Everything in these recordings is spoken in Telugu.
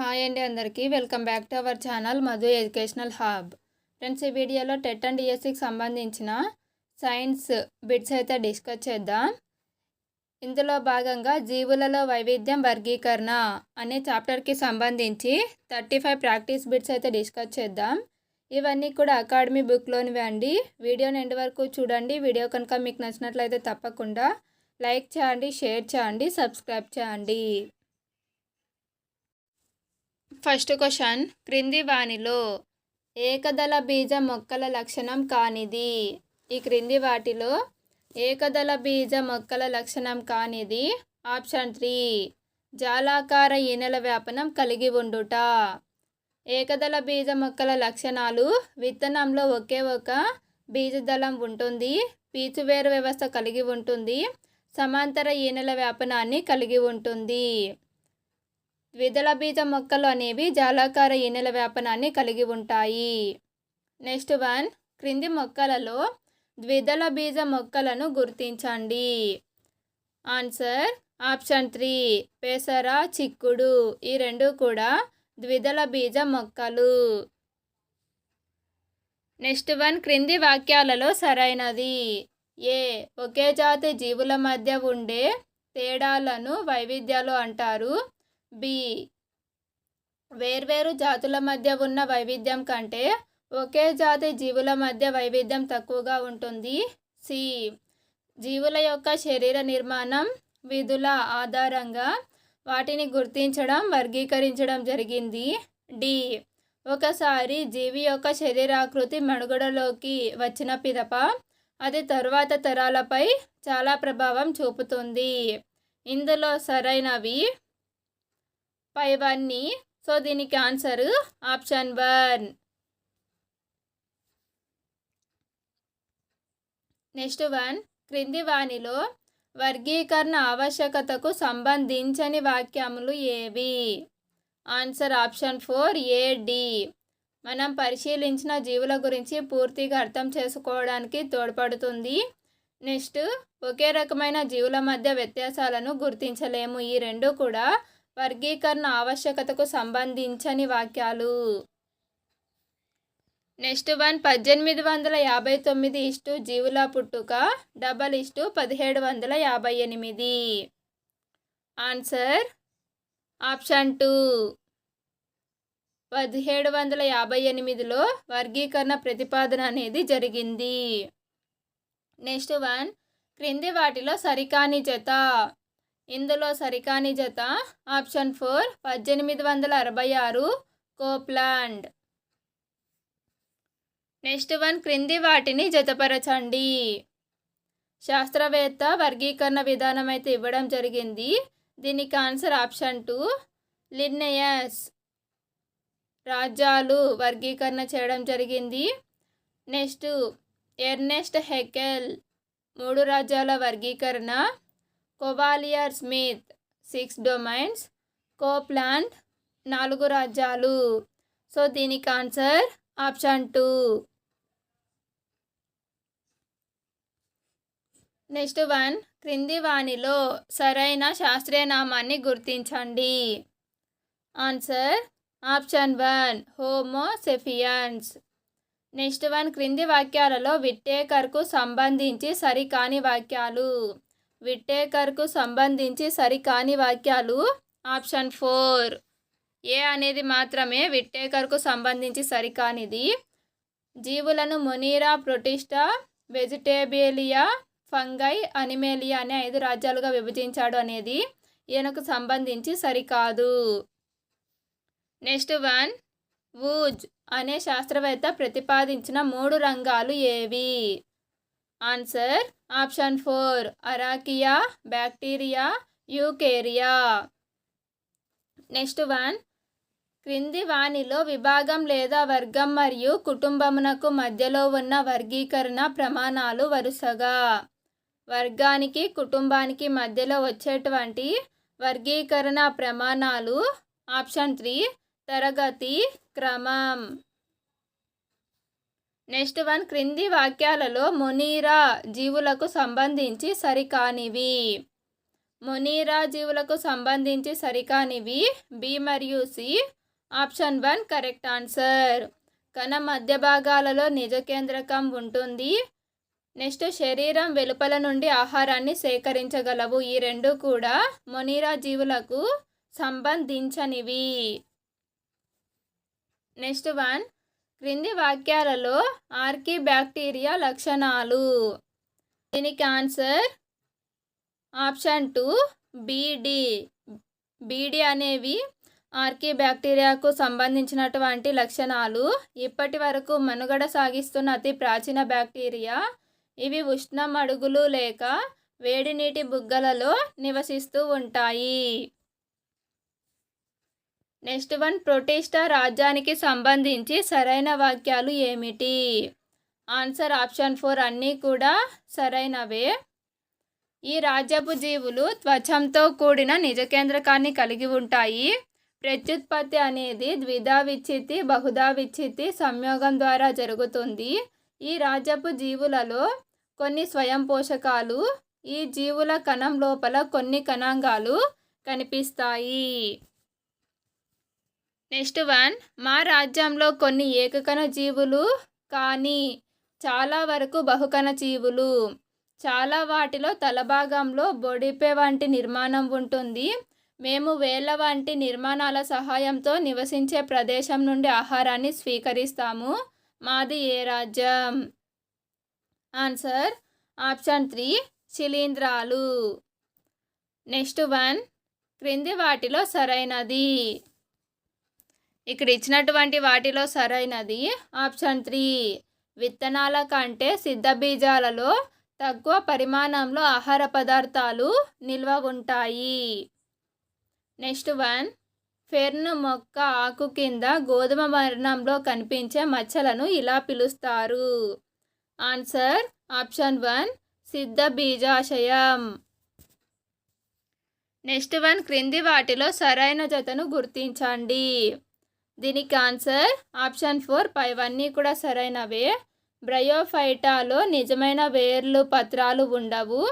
హాయ్ అండి అందరికీ. Welcome back to our channel Madhu educational hub friends ఈ వీడియోలో టెట్ అండ్ ఈఎస్సికి సంబంధించిన సైన్స్ బిట్స్ అయితే డిస్కస్ చేద్దాం. ఇందులో భాగంగా జీవులలో వైవిధ్యం వర్గీకరణ అనే చాప్టర్కి సంబంధించి థర్టీ ఫైవ్ ప్రాక్టీస్ బిట్స్ అయితే డిస్కస్ చేద్దాం. ఇవన్నీ కూడా అకాడమీ బుక్లోనివి అండి. వీడియోని ఎండ్ వరకు చూడండి. వీడియో కనుక మీకు నచ్చినట్లయితే తప్పకుండా లైక్ చేయండి షేర్ చేయండి సబ్స్క్రైబ్ చేయండి. First question. క్రింది వానిలో ఏకదళ బీజ మొక్కల లక్షణం కానిది. ఈ క్రింది వాటిలో ఏకదళ బీజ మొక్కల లక్షణం కానిది. ఆప్షన్ త్రీ జాలాకార ఈనెల వ్యాపనం కలిగి ఉండుట. ఏకదళ బీజ మొక్కల లక్షణాలు విత్తనంలో ఒకే ఒక బీజదళం ఉంటుంది పీచువేరు వ్యవస్థ కలిగి ఉంటుంది సమాంతర ఈనెల వ్యాపనాన్ని కలిగి ఉంటుంది. ద్విదళ బీజ మొక్కలు అనేవి జాలాకార ఈనెల వ్యాపనాన్ని కలిగి ఉంటాయి. నెక్స్ట్ వన్ క్రింది మొక్కలలో ద్విదళ బీజ మొక్కలను గుర్తించండి. ఆన్సర్ ఆప్షన్ త్రీ పెసర చిక్కుడు ఈ రెండు కూడా ద్విదళ బీజ మొక్కలు. నెక్స్ట్ వన్ క్రింది వాక్యాలలో సరైనది. ఏ ఒకే జాతి జీవుల మధ్య ఉండే తేడాలను వైవిధ్యాలు అంటారు. బి. వేర్వేరు జాతుల మధ్య ఉన్న వైవిధ్యం కంటే ఒకే జాతి జీవుల మధ్య వైవిధ్యం తక్కువగా ఉంటుంది. సి. జీవుల యొక్క శరీర నిర్మాణం విధుల ఆధారంగా వాటిని గుర్తించడం వర్గీకరించడం జరిగింది. డి. ఒకసారి జీవి యొక్క శరీరాకృతి మనుగడలోకి వచ్చిన పిదప అది తరువాత తరాలపై చాలా ప్రభావం చూపుతుంది. ఇందులో సరైనవి పైవన్నీ. సో దీనికి answer option one. Next one. క్రింది వానిలో వర్గీకరణ ఆవశ్యకతకు సంబంధించని వాక్యములు ఏవి? Answer option four A D. మనం పరిశీలించిన జీవుల గురించి పూర్తిగా అర్థం చేసుకోవడానికి తోడ్పడుతుంది. నెక్స్ట్ ఒకే రకమైన జీవుల మధ్య వ్యత్యాసాలను గుర్తించలేము. ఈ రెండు కూడా వర్గీకరణ ఆవశ్యకతకు సంబంధించని వాక్యాలు. నెక్స్ట్ వన్ పద్దెనిమిది వందల యాభై తొమ్మిది ఇష్టు జీవుల పుట్టుక డబల్ ఇష్టు పదిహేడు వందల యాభై ఎనిమిది. ఆన్సర్ ఆప్షన్ టూ పదిహేడు వందల యాభై ఎనిమిదిలో వర్గీకరణ ప్రతిపాదన అనేది జరిగింది. నెక్స్ట్ వన్ క్రింది వాటిలో సరికాని జత. ఇందులో సరికాని జత ఆప్షన్ ఫోర్ పద్దెనిమిది వందల అరవై ఆరు కోప్లాండ్. నెక్స్ట్ వన్ క్రింది వాటిని జతపరచండి. శాస్త్రవేత్త వర్గీకరణ విధానం అయితే ఇవ్వడం జరిగింది. దీనికి ఆన్సర్ ఆప్షన్ టూ లిన్నయస్. రాజ్యాలు వర్గీకరణ చేయడం జరిగింది. నెక్స్ట్ ఎర్నెస్ట్ హెకెల్ మూడు రాజ్యాల వర్గీకరణ. Cavalier Smith six domains Copeland నాలుగు రాజ్యాలు. సో దీనికి answer option two. Next one క్రింది వాణిలో సరైన శాస్త్రీయ నామాన్ని గుర్తించండి. Answer option one homo sapiens. Next one క్రింది వాక్యాలలో విట్టేకర్కు సంబంధించి సరికాని వాక్యాలు. విట్టేకర్కు సంబంధించి సరికాని వాక్యాలు. Option four. ఏ అనేది మాత్రమే విట్టేకర్కు సంబంధించి సరికానిది. జీవులను Monera Protista Vegetabilia Fungi Animalia అనే ఐదు రాజ్యాలుగా విభజించాడు అనేది ఈయనకు సంబంధించి సరికాదు. Next one. వూజ్ అనే శాస్త్రవేత్త ప్రతిపాదించిన మూడు రంగాలు ఏవి? Answer option four archaea bacteria eukarya next one క్రింది వాణిలో విభాగం లేదా వర్గం మరియు కుటుంబమునకు మధ్యలో ఉన్న వర్గీకరణ ప్రమాణాలు వరుసగా. వర్గానికి కుటుంబానికి మధ్యలో వచ్చేటువంటి వర్గీకరణ ప్రమాణాలు. ఆప్షన్ త్రీ తరగతి క్రమం. నెక్స్ట్ వన్ క్రింది వాక్యాలలో మొనీరా జీవులకు సంబంధించి సరికానివి. మొనీరా జీవులకు సంబంధించి సరికానివి. బి మరియు C. Option one correct answer. కణ మధ్య భాగాలలో నిజ కేంద్రకం ఉంటుంది. నెక్స్ట్ శరీరం వెలుపల నుండి ఆహారాన్ని సేకరించగలవు. ఈ రెండు కూడా మొనీరా జీవులకు సంబంధించనివి. నెక్స్ట్ వన్ క్రింది వాక్యాలలో ఆర్కీ బ్యాక్టీరియా లక్షణాలు. దీనికి answer option two B D B D అనేవి ఆర్కీ బ్యాక్టీరియాకు సంబంధించినటువంటి లక్షణాలు. ఇప్పటి వరకు మనుగడ సాగిస్తున్న అతి ప్రాచీన బ్యాక్టీరియా. ఇవి ఉష్ణం అడుగులు లేక వేడి నీటి బుగ్గలలో నివసిస్తూ ఉంటాయి. నెక్స్ట్ వన్ ప్రొటెస్టా రాజ్యానికి సంబంధించి సరైన వాక్యాలు ఏమిటి? ఆన్సర్ ఆప్షన్ ఫోర్ అన్నీ కూడా సరైనవే. ఈ రాజ్యపు జీవులు త్వచంతో కూడిన నిజకేంద్రకాన్ని కలిగి ఉంటాయి. ప్రత్యుత్పత్తి అనేది ద్విధా విచ్చితి బహుధా విచ్చితి సంయోగం ద్వారా జరుగుతుంది. ఈ రాజ్యపు జీవులలో కొన్ని స్వయం పోషకాలు ఈ జీవుల కణం లోపల కొన్ని కణాంగాలు కనిపిస్తాయి. నెక్స్ట్ వన్ మా రాజ్యంలో కొన్ని ఏకకణ జీవులు కానీ చాలా వరకు బహుకణ జీవులు. చాలా వాటిలో తలభాగంలో బొడిపే వంటి నిర్మాణం ఉంటుంది. మేము వేళ్ళ వంటి నిర్మాణాల సహాయంతో నివసించే ప్రదేశం నుండి ఆహారాన్ని స్వీకరిస్తాము. మాది ఏ రాజ్యం? ఆన్సర్ ఆప్షన్ త్రీ శిలీంధ్రాలు. నెక్స్ట్ వన్ క్రింది వాటిలో సరైనది. ఇక్కడ ఇచ్చినటువంటి వాటిలో సరైనది ఆప్షన్ త్రీ విత్తనాల కంటే సిద్ధ బీజాలలో తక్కువ పరిమాణంలో ఆహార పదార్థాలు నిల్వ ఉంటాయి నెక్స్ట్ వన్ ఫెర్న్ మొక్క ఆకు కింద గోధుమ వర్ణంలో కనిపించే మచ్చలను ఇలా పిలుస్తారు. ఆన్సర్ ఆప్షన్ వన్ సిద్ధ బీజాశయం. నెక్స్ట్ వన్ క్రింది వాటిలో సరైన జతను గుర్తించండి. దీనికి ఆన్సర్ ఆప్షన్ ఫోర్. పైవన్నీ కూడా సరైనవే. బ్రయోఫైటాలో నిజమైన వేర్లు పత్రాలు ఉండవు.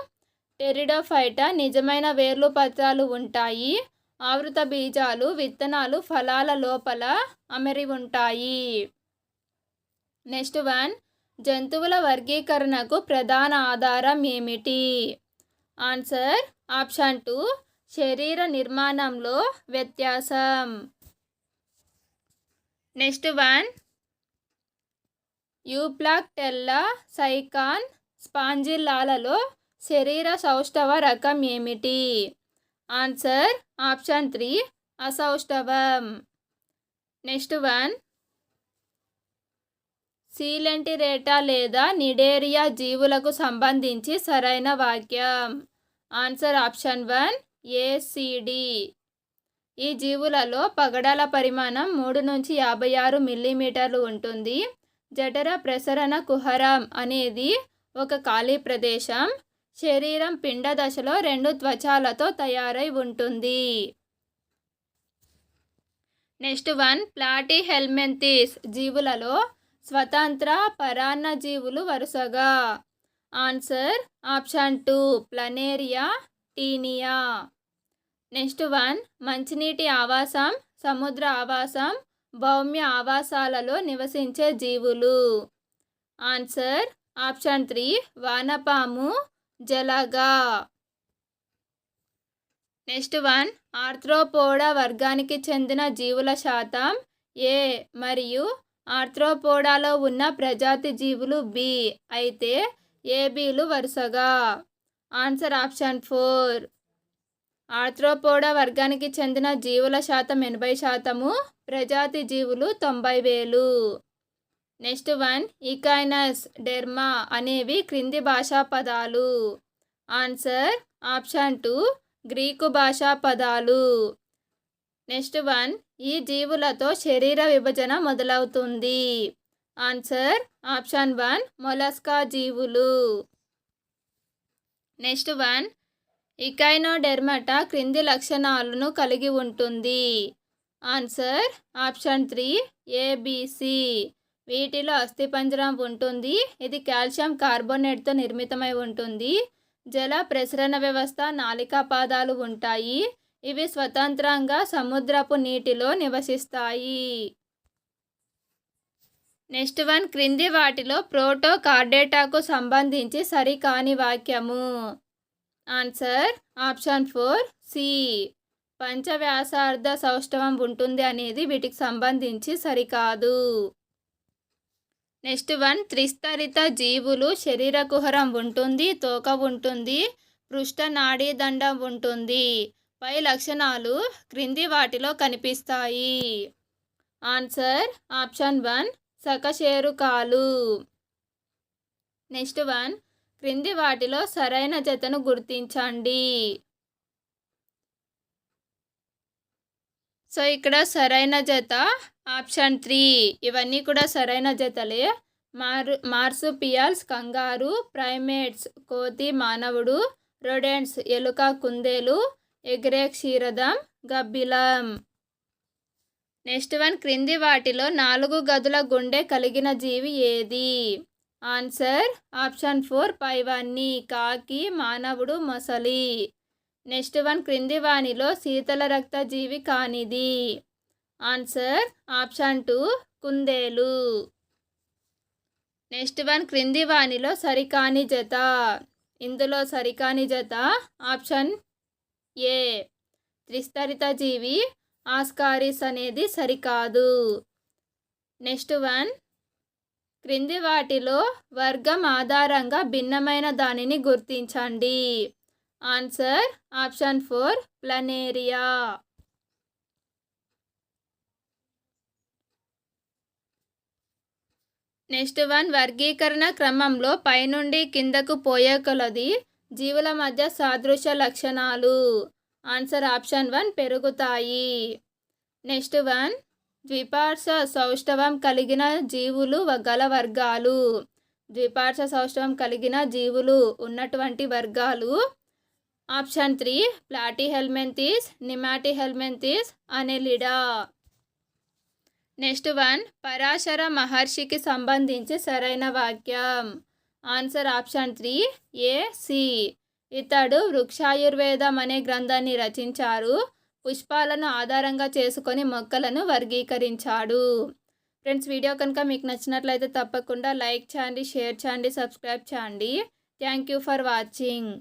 టెరిడోఫైటా నిజమైన వేర్లు పత్రాలు ఉంటాయి. ఆవృత బీజాలు విత్తనాలు ఫలాల లోపల అమరి ఉంటాయి. Next one. జంతువుల వర్గీకరణకు ప్రధాన ఆధారం ఏమిటి? Answer option two. శరీర నిర్మాణంలో వ్యత్యాసం. Next one. యూప్లాక్టెల్లా సైకాన్ స్పాంజిల్లాలలో శరీర సౌష్ఠవ రకం ఏమిటి? Answer option three అసౌష్ఠవం. Next one. సీలెంటిరేటా లేదా నిడేరియా జీవులకు సంబంధించి సరైన వాక్యం. ఆన్సర్ ఆప్షన్ వన్ ఏసిడి ఈ జీవులలో పగడాల పరిమాణం మూడు నుంచి యాభై ఆరు మిల్లీమీటర్లు ఉంటుంది. జఠర ప్రసరణ కుహరం అనేది ఒక ఖాళీ ప్రదేశం. శరీరం పిండ దశలో రెండు త్వచాలతో తయారై ఉంటుంది. నెక్స్ట్ వన్ ప్లాటీ హెల్మెంతిస్ జీవులలో స్వతంత్ర పరాన్న జీవులు వరుసగా. Answer option two Planaria Taenia. Next one మంచినీటి ఆవాసం సముద్ర ఆవాసం భౌమ్య ఆవాసాలలో నివసించే జీవులు. ఆన్సర్ ఆప్షన్ త్రీ వానపాము జలగా. నెక్స్ట్ వన్ ఆర్థ్రోపోడా వర్గానికి చెందిన జీవుల శాతం ఏ మరియు ఆర్థ్రోపోడాలో ఉన్న ప్రజాతి జీవులు బి అయితే ఏబీలు వరుసగా. Answer option four. ఆర్థ్రోపోడా వర్గానికి చెందిన జీవుల శాతం ఎనభై శాతము ప్రజాతి జీవులు తొంభై వేలు. నెక్స్ట్ వన్ ఈకైనస్ డెర్మా అనేవి క్రింది భాషా పదాలు. ఆన్సర్ ఆప్షన్ టూ గ్రీకు భాషా పదాలు. నెక్స్ట్ వన్ ఈ జీవులతో శరీర విభజన మొదలవుతుంది. ఆన్సర్ ఆప్షన్ వన్ మొలస్కా జీవులు. నెక్స్ట్ వన్ ఇకైనోడెర్మటా క్రింది లక్షణాలను కలిగి ఉంటుంది. ఆన్సర్ ఆప్షన్ త్రీ ఏబిసి వీటిలో అస్థిపంజరం ఉంటుంది. ఇది కాల్షియం కార్బోనేట్తో నిర్మితమై ఉంటుంది. జల ప్రసరణ వ్యవస్థ నాలికా పాదాలు ఉంటాయి. ఇవి స్వతంత్రంగా సముద్రపు నీటిలో నివసిస్తాయి. నెక్స్ట్ వన్ క్రింది వాటిలో ప్రోటో కార్డేటాకు సంబంధించి సరికాని వాక్యము. Answer option four C. పంచవ్యాసార్థ సౌష్ఠవం ఉంటుంది అనేది వీటికి సంబంధించి సరికాదు. నెక్స్ట్ వన్ త్రిస్తరిత జీవులు శరీర కుహరం ఉంటుంది తోక ఉంటుంది పృష్ఠ నాడీ దండం ఉంటుంది. పై లక్షణాలు క్రింది వాటిలో కనిపిస్తాయి. ఆన్సర్ ఆప్షన్ వన్ సకశేరుకాలు. నెక్స్ట్ వన్ క్రింది వాటిలో సరైన జతను గుర్తించండి. సో ఇక్కడ సరైన జత ఆప్షన్ త్రీ. ఇవన్నీ కూడా సరైన జతలే. మార్ మార్సుపియల్స్ కంగారు ప్రైమేట్స్ కోతి మానవుడు రొడెంట్స్ ఎలుక కుందేలు ఎగ్రే క్షీరదం గబ్బిలం. నెక్స్ట్ వన్ క్రింది వాటిలో నాలుగు గదుల గుండె కలిగిన జీవి ఏది? ఆన్సర్ ఆప్షన్ ఫోర్ పైవన్నీ కాకి మానవుడు మొసలి. నెక్స్ట్ వన్ క్రింది వాణిలో శీతల రక్త జీవి కానిది. ఆన్సర్ ఆప్షన్ టూ కుందేలు. నెక్స్ట్ వన్ క్రింది వాణిలో సరికాని జత. ఇందులో సరికాని జత ఆప్షన్ ఏ. త్రిస్తరిత జీవి ఆస్కారిస్ అనేది సరికాదు. నెక్స్ట్ వన్ క్రింది వాటిలో వర్గం ఆధారంగా భిన్నమైన దానిని గుర్తించండి. Answer option four planaria next one వర్గీకరణ క్రమంలో పైనుండి కిందకు పోయే కొలది జీవుల మధ్య సాదృశ్య లక్షణాలు. ఆన్సర్ ఆప్షన్ వన్ పెరుగుతాయి. నెక్స్ట్ వన్ ద్విపార్శ సౌష్ఠవం కలిగిన జీవులు గల వర్గాలు. ద్విపార్శ సౌష్ఠవం కలిగిన జీవులు ఉన్నటువంటి వర్గాలు. Option three platyhelminthes nemathelminthes annelida. Next one Parashara మహర్షికి సంబంధించి సరైన వాక్యం. Answer option three A C. ఇతడు వృక్షాయుర్వేదం అనే గ్రంథాన్ని రచించారు. పుష్పాలను ఆధారంగా చేసుకొని మొక్కలను వర్గీకరించాడు. ఫ్రెండ్స్ వీడియో కనుక మీకు నచ్చినట్లయితే తప్పకుండా లైక్ చేయండి షేర్ చేయండి సబ్స్క్రైబ్ చేయండి. Thank you for watching.